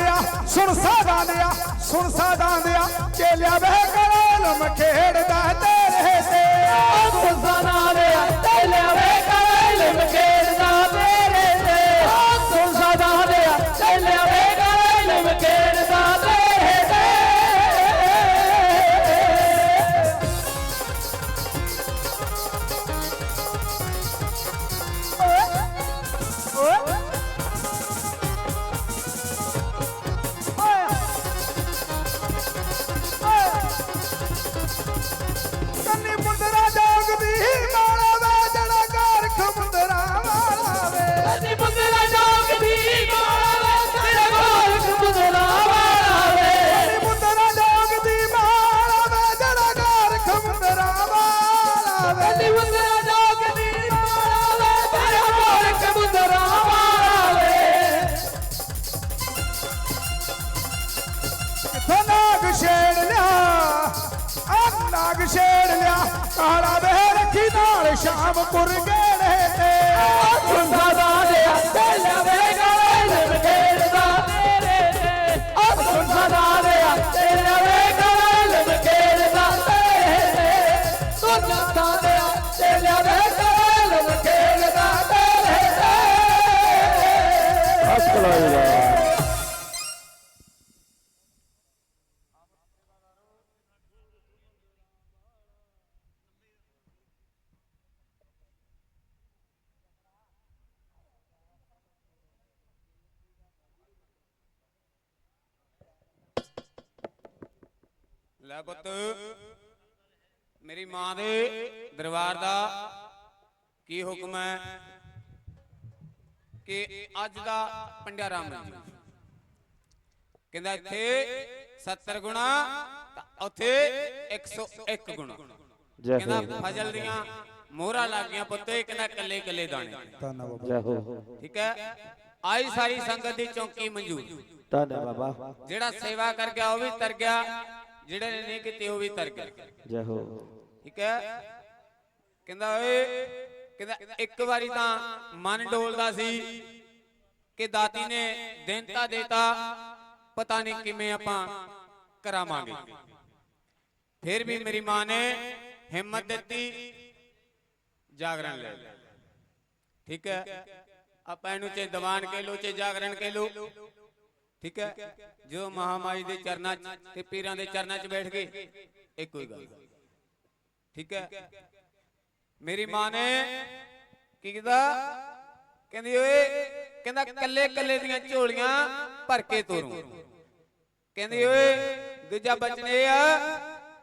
ਸਾਦਾਂ ਦਿਆ ਸੁਣ ਸਾਦਾਂ ਦਿਆ ਸੁਣ ਸਾਦਾਂ ਦਿਆ ਚੇਲਿਆ ਵੇ ਕਲਮ ਖੇਡਦਾ ਤੇਰੇ ਤੇ ਸੁਣਦਾ ਨਾਲੇ ਤੇਲੇ ਵੇ ਕਾਇਲ ਮਕੇੜਦਾ ਆ ਨਾਗ ਛੇੜ ਲਿਆ ਕਾਲਾ ਵੇ ਰੱਖੀ ਨਾਲ ਸ਼ਾਮ ਪੁਰ ਗੇੜੇ ਤੇ ਸੁਣਦਾ ਨਾਲੇ ਤੇਲੇ ਵੇ ਕਾਇਲ ਮਕੇੜਦਾ ਤੇਰੇ ਲੈ ਪੁੱਤ। ਮੇਰੀ ਮਾਂ ਦੇ ਦਰਬਾਰ ਦਾ ਕੀ ਹੁਕਮ ਹੈ? ਕਿ ਅੱਜ ਦਾ ਪੰਡਿਆਰਾ ਮੰਜੀ। ਕਹਿੰਦਾ ਇੱਥੇ 70 ਗੁਣਾ ਉੱਥੇ 101 ਗੁਣਾ। ਕਹਿੰਦਾ ਫਜ਼ਲ ਦੀਆਂ ਮੋਹਰਾਂ ਲੱਗੀਆਂ ਪੁੱਤੇ ਕਹਿੰਦਾ ਕੱਲੇ ਕੱਲੇ ਦਾਣੇ। ਜੈ ਹੋ। ਠੀਕ ਹੈ? ਆਈ ਸਾਰੀ ਸੰਗਤ ਦੀ ਚੌਂਕੀ ਮਨਜ਼ੂਰ ਧੰਨ ਬਾਬਾ। ਜਿਹੜਾ ਸੇਵਾ ਕਰ ਗਿਆ ਉਹ ਵੀ ਤਰ ਗਿਆ। ਜਿਹੜੇ ਨੇ ਨਹੀਂ ਕੀਤੀ ਉਹ ਵੀ ਤਰ ਗਿਆ। ਜੈ ਹੋ ਠੀਕ ਹੈ? ਕਹਿੰਦਾ ਓਏ ਕਹਿੰਦਾ ਇੱਕ ਵਾਰੀ ਤਾਂ ਮਨ ਡੋਲਦਾ ਸੀ ਕਿ ਦਾਤੀ ਨੇ ਦਿਨ ਤਾਂ ਦੇਤਾ ਪਤਾ ਨਹੀਂ ਕਿਵੇਂ ਆਪਾਂ ਕਰਾਵਾਂਗੇ। ਫਿਰ ਵੀ ਮੇਰੀ ਮਾਂ ਨੇ ਹਿੰਮਤ ਦਿੱਤੀ ਜਾਗਰਣ ਲੈ ਲਿਆ। ਠੀਕ ਹੈ? ਆਪਾਂ ਇਹਨੂੰ ਚੇ ਦੀਵਾਨ ਕਹਿ ਲੋ ਚੇ ਜਾਗਰਣ ਕਹਿ ਲੋ ਠੀਕ ਹੈ? ਜੋ ਮਹਾਮਾਈ ਦੇ ਚਰਨਾਂ 'ਚ ਤੇ ਪੀਰਾਂ ਦੇ ਚਰਨਾਂ 'ਚ ਬੈਠ ਗਏ ਇੱਕੋ ਹੀ ਗੱਲ ਠੀਕ ਹੈ? ਮੇਰੀ ਮਾਂ ਨੇ ਕੀ ਕੀਤਾ? ਕਹਿੰਦੀ ਓਏ, ਕਹਿੰਦਾ ਕੱਲੇ ਕੱਲੇ ਦੀਆਂ ਝੋਲੀਆਂ ਭਰ ਕੇ ਤੋਰੂ। ਕਹਿੰਦੀ ਓਏ, ਦੂਜਾ ਬਚਨ ਇਹ ਆ,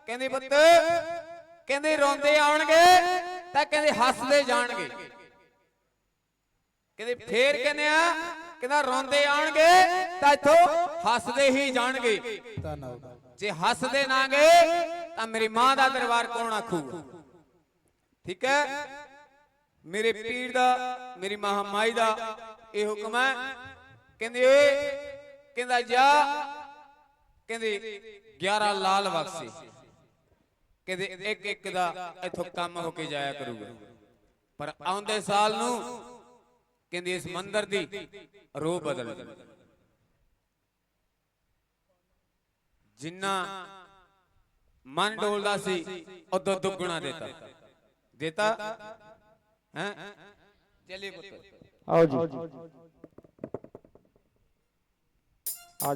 ਕਹਿੰਦੀ ਪੁੱਤ, ਕਹਿੰਦੇ ਰੋਂਦੇ ਆਉਣਗੇ ਤਾਂ ਕਹਿੰਦੇ ਹੱਸਦੇ ਜਾਣਗੇ। ਕਹਿੰਦੇ ਫੇਰ ਕਹਿੰਦੇ ਆ ਕਹਿੰਦਾ ਰੋਂਦੇ ਆਉਣਗੇ ਤਾਂ ਇੱਥੋਂ ਹੱਸਦੇ ਹੀ ਜਾਣਗੇ। ਜੇ ਹੱਸਦੇ ਨਾ ਗਏ ਤਾਂ ਮੇਰੀ ਮਾਂ ਦਾ ਦਰਬਾਰ ਕੌਣ ਆਖੂਗਾ? ਠੀਕ ਹੈ? ਮੇਰੇ ਪੀਰ ਦਾ ਮੇਰੀ ਮਹਾਮਾਈ ਦਾ ਇਹ ਹੁਕਮ ਹੈ। ਕਹਿੰਦੇ ਓਏ ਕਹਿੰਦਾ ਜਾ। ਕਹਿੰਦੇ 11 ਲਾਲ ਬਖਸ਼ੇ ਕਹਿੰਦੇ ਇੱਕ ਇੱਕ ਦਾ ਇੱਥੋਂ ਕੰਮ ਹੋ ਕੇ ਜਾਇਆ ਕਰੂਗਾ। ਪਰ ਆਉਂਦੇ ਸਾਲ ਨੂੰ ਕਹਿੰਦੇ ਇਸ ਮੰਦਰ ਦੀ ਰੂਹ ਬਦਲ ਜਾਊ ਜਿੰਨਾ ਮਨ ਡੋਲਦਾ ਸੀ ਉਦੋਂ ਦੁੱਗਣਾ ਦਿੱਤਾ। ਦਿੱਤਾ? ਹੈ? ਚੱਲੀ ਪੁੱਤ। ਆਓ ਜੀ। ਆ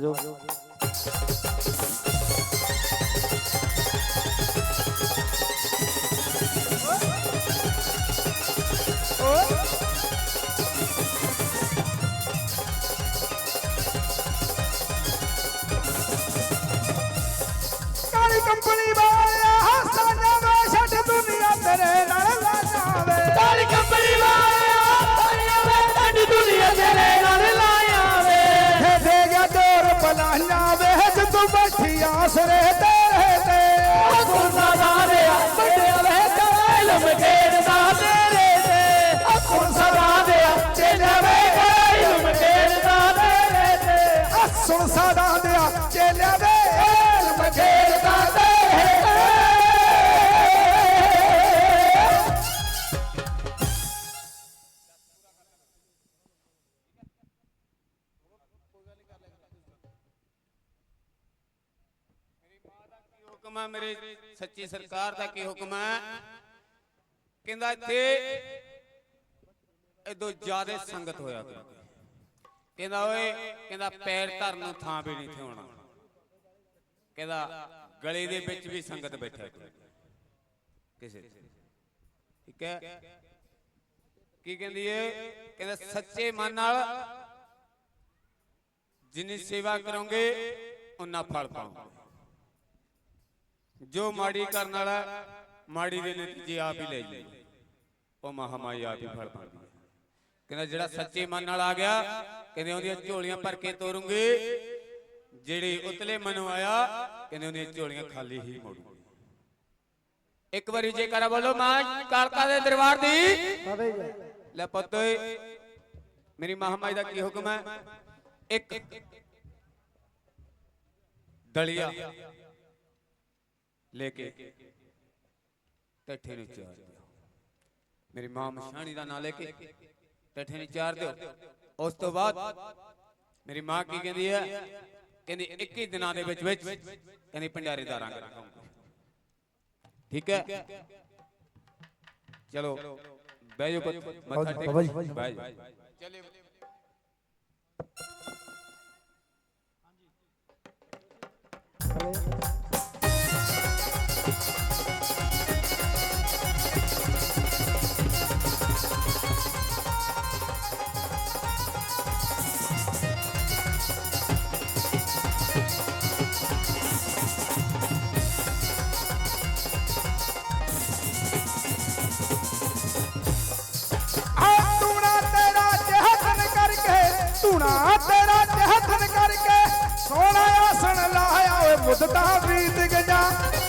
ਕੰਪਨੀ ਵਾਲਿਆ ਸਾਡਾ ਵੇ ਛੱਡ ਦੁਨੀਆ ਤੇਰੇ ਨਾਲ ਲਾ ਜਾਵੇ। ਤਾਲੀ ਕੰਪਨੀ ਵਾਲਿਆ ਤਾਲੀਆਂ ਵੇ ਤੁਹਾਡੀ ਦੁਨੀਆ ਤੇਰੇ ਨਾਲ ਲਾਇਆ ਵੇ ਹੈ ਦੇ ਗਿਆ ਡੋਰ ਪਲਾਈਆਂ ਵੇ ਤੂੰ ਬੈਠੀ ਆਸਰੇ ਤੇਰੇ ਤੇ ਸੁਣਦਾ ਨਾਲੇ ਵੱਡਿਆ ਵੇ ਕਾਇਲ ਮਕੇੜਦਾ ਤੇਰੇ ਸੱਚੀ ਸਰਕਾਰ ਦਾ ਕੀ ਹੁਕਮ ਹੈ? ਕਹਿੰਦਾ ਇੱਥੇ ਇਦੋਂ ਜ਼ਿਆਦਾ ਸੰਗਤ ਹੋਇਆ ਕਰੂਗੀ ਕਹਿੰਦਾ ਓਏ, ਕਹਿੰਦਾ ਪੈਰ ਧਰਨ ਨੂੰ ਥਾਂ ਵੀ ਨਹੀਂ ਥੇ ਹੋਣਾ। ਕਹਿੰਦਾ ਗਲੀ ਦੇ ਵਿੱਚ ਵੀ ਸੰਗਤ ਬੈਠਾ ਕਿਸੇ ਠੀਕ ਹੈ? ਕੀ ਕਹਿੰਦੀ ਏ? ਕਹਿੰਦਾ ਸੱਚੇ ਮਨ ਨਾਲ ਜਿੰਨੀ ਸੇਵਾ ਕਰੋਗੇ ਉਨਾ ਫਲ ਪਾਓਗੇ। ਜੋ ਮਾੜੀ ਕਰਨ ਵਾਲਾ, ਮਾੜੀ ਦੇ ਨਤੀਜੇ ਆਪ ਹੀ ਲੈ ਜਾਏ ਉਹ ਮਹਾਮਾਈ ਆਪ ਹੀ ਫਲ ਪਾਉਂਦੀ ਹੈ। ਕਹਿੰਦਾ ਜਿਹੜਾ ਸੱਚੇ ਮਨ ਨਾਲ ਆ ਗਿਆ, ਕਹਿੰਦੇ ਉਹਦੀਆਂ ਝੋਲੀਆਂ ਭਰ ਕੇ ਤੋਰੂੰਗੇ। ਜਿਹੜੀ ਉਤਲੇ ਮਨੋਂ ਆਇਆ, ਕਹਿੰਦੇ ਉਹਦੀਆਂ ਝੋਲੀਆਂ ਖਾਲੀ ਹੀ ਮੋੜੂੰਗੇ। ਇੱਕ ਵਾਰੀ ਜੇਕਰ ਬੋਲੋ, ਮਾਂ, ਕਾਲਕਾ ਦੇ ਦਰਬਾਰ ਦੀ। ਲੈ ਪੁੱਤ ਓਏ, ਮੇਰੀ ਮਹਾਮਾਈ ਦਾ ਕੀ ਹੁਕਮ ਹੈ? ਇੱਕ। ਦਲੀਆ। ਲੈ ਕੇ ਟੱਠੇ ਨੂੰ ਚਾਰ ਦਿਓ। ਮੇਰੀ ਮਾਂ ਮਸ਼ਾਣੀ ਦਾ ਨਾਂ ਲੈ ਕੇ ਟੱਠੇ ਨੂੰ ਚਾਰ ਦਿਓ। ਉਸ ਤੋਂ ਬਾਅਦ ਮੇਰੀ ਮਾਂ ਕੀ ਕਹਿੰਦੀ ਹੈ ਕਹਿੰਦੀ 21 ਦਿਨਾਂ ਦੇ ਵਿੱਚ ਵਿੱਚ ਕਹਿੰਦੀ ਭੰਡਾਰੇ ਦਾ ਰੰਗ ਰਖਾਉਂਗੀ ਠੀਕ ਹੈ? ਚਲੋ ਬਹਿ ਜਾਓ ਪੁੱਤ, ਮੱਥਾ ਟੇਕ। ਬਹਿ ਜਾਓ। ਚਲੇ ਆ ਓਏ ਮੁੱਦਤਾਂ ਬੀਤ ਗਈਆਂ।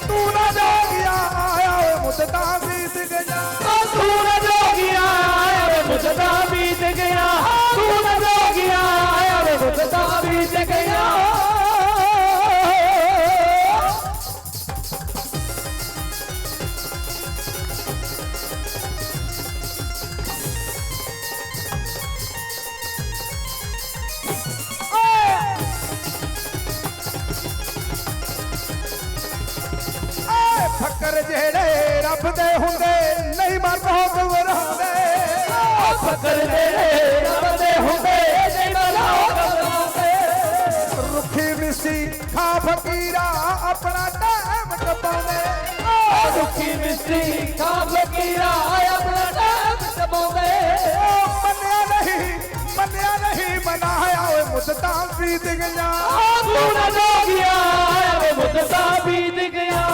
ਤੂੰ ਨਾ ਜੋਗਿਆ, ਆਇਆ ਓਏ ਮੁੱਦਤਾਂ ਬੀਤ ਗਈਆਂ। ਤੂੰ ਨਾ ਜੋਗਿਆ, ਆਇਆ ਵੇ ਮੁੱਦਤਾ ਬੀਤ ਗਿਆ ਤੂੰ ਨਾ ਫਕਰ ਦੇ ਰੱਬ ਦੇ ਹੁੰਦੇ ਮਨਾਓ ਕਬਰਾਂ ਰੁੱਖੀ ਮਿੱਸੀ ਖਾ ਫਕੀਰਾ ਆਪਣਾ ਟਾਈਮ ਟਪਾਉਂਦੇ ਉਹ ਦੁਖੀ ਮਿਸਰੀ ਖਾ ਫਕੀਰਾ ਆਪਣਾ ਟਾਈਮ ਟਪਾਉਂਦੇ ਮੰਨਿਆ ਨਹੀਂ ਮੰਨਿਆ ਨਹੀਂ ਮਨਾਇਆ ਓਏ ਮੁੱਦਤਾਂ ਬੀਤ ਗਈਆਂ ਤੂੰ ਨਾ ਜੋਗਿਆ ਆਇਆ ਵੇ ਮੁੱਦਤਾ ਬੀਤ ਗਿਆ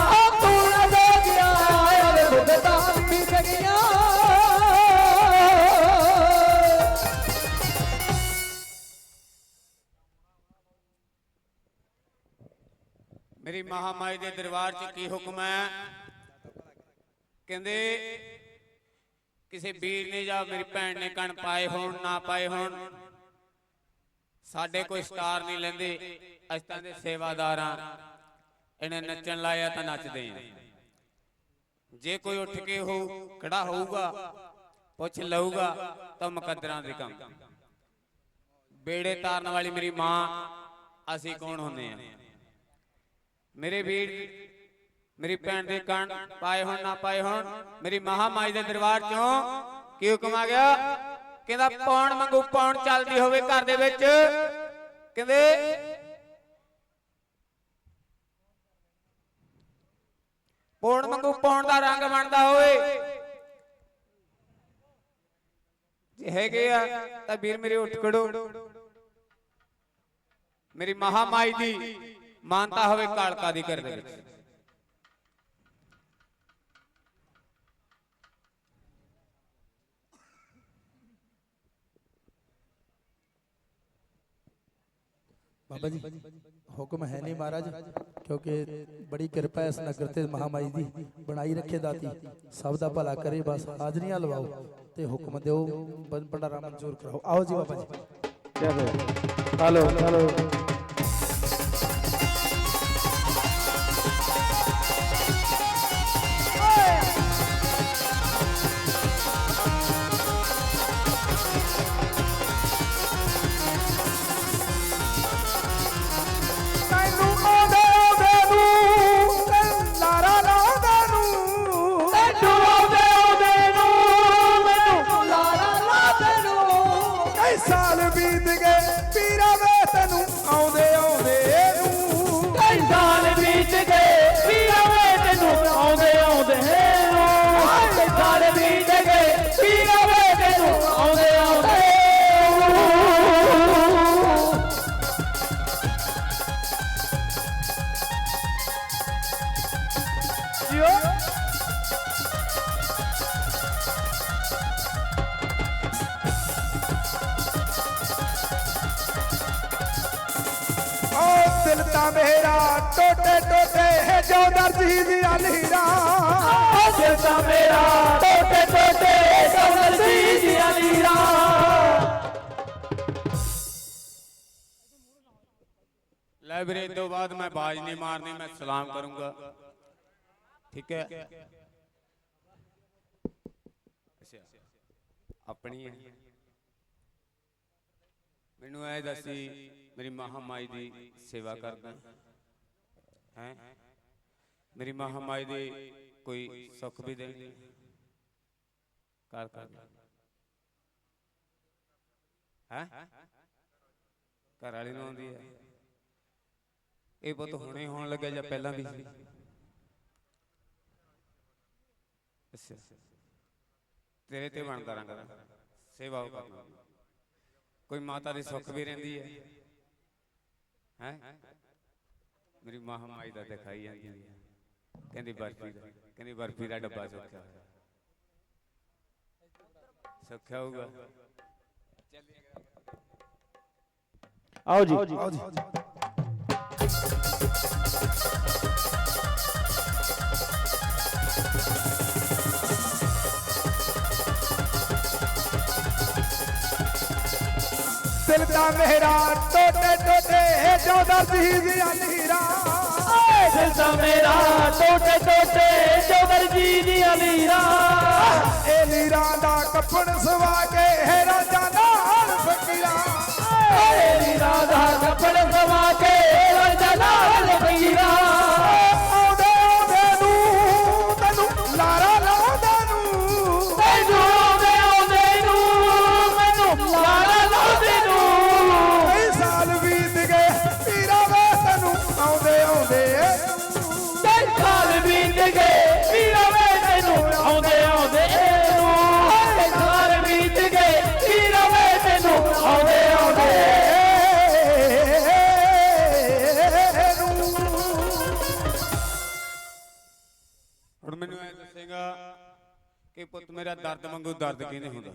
ਮਹਾਮਾਈ ਦੇ ਦਰਬਾਰ 'ਚ ਕੀ ਹੁਕਮ ਹੈ? ਕਹਿੰਦੇ, ਕਿਸੇ ਵੀਰ ਨੇ ਜਾਂ ਮੇਰੀ ਭੈਣ ਨੇ ਕਣ ਪਾਏ ਹੋਣ, ਨਾ ਪਾਏ ਹੋਣ, ਸਾਡੇ ਕੋਈ ਸਟਾਰ ਨਹੀਂ ਲੈਂਦੇ। ਅਸੀਂ ਤਾਂ ਦੇ ਸੇਵਾਦਾਰਾਂ ਇਹਨੇ ਨੱਚਣ ਲਾਇਆ ਤਾਂ ਨੱਚਦੇ ਆਂ ਜੇ ਕੋਈ ਉੱਠ ਕੇ ਹੋ, ਖੜਾ ਹੋਊਗਾ, ਪੁੱਛ ਲਊਗਾ, ਤਾਂ ਮੁਕੱਦਰਾਂ ਦੇ ਕੰਮ। ਬੇੜੇ ਤਾਰਨ ਵਾਲੀ ਮੇਰੀ ਮਾਂ, ਅਸੀਂ ਕੌਣ ਹੁੰਦੇ ਆਂ ਮੇਰੇ ਵੀਰ, ਮੇਰੀ ਭੈਣ ਦੇ ਕਣ ਪਾਏ ਹੋਣ, ਨਾ ਪਾਏ ਹੋਣ, ਮੇਰੀ ਮਹਾਮਾਈ ਦੇ ਦਰਬਾਰ ਚੋਂ ਕੀ ਹੁਕਮ ਆ ਗਿਆ? ਕਹਿੰਦਾ ਪੌਣ ਮੰਗੂ ਪੌਣ ਚੱਲਦੀ ਹੋਵੇ ਘਰ ਦੇ ਵਿੱਚ। ਕਹਿੰਦੇ ਪੌਣ ਮੰਗੂ ਪੌਣ ਦਾ ਰੰਗ ਬਣਦਾ ਹੋਵੇ। ਜੇ ਹੈਗੇ ਆ, ਤਾਂ ਵੀਰ ਮੇਰੇ ਉੱਠ ਖੜੋ। ਮੇਰੀ ਮਹਾਮਾਈ ਦੀ ਮਾਨਤਾ ਹੋਵੇ ਕਾਲਕਾ ਦੀ ਘਰ ਦੇ ਵਿੱਚ। ਬਾਬਾ ਜੀ ਹੁਕਮ ਹੈ ਨਹੀਂ ਮਹਾਰਾਜ ਕਿਉਂਕਿ ਬੜੀ ਕਿਰਪਾ ਹੈ ਇਸ ਨਗਰ ਤੇ ਮਹਾਮਾਈ ਦੀ ਬਣਾਈ ਰੱਖੇ ਦਾਤੀ। ਸਭ ਦਾ ਭਲਾ ਕਰੇ ਬਸ ਹਾਜ਼ਰੀਆਂ ਲਵਾਓ ਤੇ ਹੁਕਮ ਦਿਓ ਭੰਡਾਰਾ ਮਨਜ਼ੂਰ ਕਰਾਓ। ਆਓ ਜੀ ਬਾਬਾ ਜੀ। ਚਲੋ। Hello hello. থেকে পিরাবে ਤਾਂ ਮੇਰਾ ਟੋਟੇ ਟੋਟੇ ਹੈ ਜੋ ਦਰਜੀ ਦੀਆਂ ਲੀਰਾਂ ਦਿਲ ਤਾਂ ਮੇਰਾ ਟੋਟੇ ਟੋਟੇ ਕਮਲ ਦੀ ਦੀਆਂ ਲੀਰਾਂ ਲੈ ਵੀਰੇ ਇਹ ਤੋਂ ਬਾਅਦ ਮੈਂ ਬਾਜ ਨਹੀਂ ਮਾਰਨੀ ਮੈਂ ਸਲਾਮ ਕਰੂੰਗਾ। ਠੀਕ ਹੈ? ਅੱਛਾ। ਆਪਣੀ ਹੈ। ਮੈਨੂੰ ਇਹ ਦੱਸੀ ਮੇਰੀ ਮਹਾਮਾਈ ਦੀ ਸੇਵਾ ਕਰਦਾ। ਹੈ? ਮੇਰੀ ਮਹਾਮਾਈ ਦੀ ਕੋਈ ਸੁੱਖ ਵੀ ਦੇਣੀ ਕਰ ਕਰ। ਹੈ? ਘਰ ਵਾਲੀ ਨੂੰ ਆਉਂਦੀ ਹੈ। ਇਹ ਬਹੁਤ ਹੁਣੇ ਹੋਣ ਲੱਗਿਆ ਜਾਂ ਪਹਿਲਾਂ ਵੀ ਸੀ? ਅੱਛਾ। ਤੇਰੇ ਤੇ ਬਣਦਾ ਰੰਗ। ਦਾ ਸੇਵਾ ਕਰਨਾ। ਕੋਈ ਮਾਤਾ ਦੀ ਸੁੱਖ ਵੀ ਰਹਿੰਦੀ ਹੈ। ਹੈ। ਮੇਰੀ ਮਾਂ ਮਾਈ ਦਾ ਦਿਖਾਈ ਜਾਂਦੀ ਹੈ। ਕਹਿੰਦੀ ਬਰਫੀ ਦਾ ਕਹਿੰਦੀ ਬਰਫੀ ਦਾ ਡੱਬਾ ਸੁੱਖਿਆ ਹੋਇਆ ਸੁੱਖਿਆ ਹੋਊਗਾ ਆਓ ਜੀ। ਆਓ ਜੀ। ਦਿਲ ਤਾਂ ਮੇਰਾ, ਟੋਟੇ ਟੋਟੇ ਹੈ ਜੋ ਜੀ ਦੀਆਂ ਲੀਰਾਂ ਦਿਲ ਤਾਂ ਮੇਰਾ, ਟੋਟੇ ਟੋਟੇ ਜੋਦਰ ਜੀ ਦੀਆਂ ਲੀਰਾਂ ਇਹ ਲੀਰਾਂ ਦਾ ਕੱਫਣ ਸਵਾ ਕੇ ਹੈ ਰਾਜਾ ਨਾਲ ਫਕੀਰਾਂ। ਓਏ ਲੀਰਾਂ ਦਾ ਕੱਪੜ ਸਵਾ ਕੇ ਪੁੱਤ ਮੇਰਾ ਦਰਦ ਵਾਂਗੂ ਦਰਦ ਕਿਹਨੇ ਹੁੰਦਾ?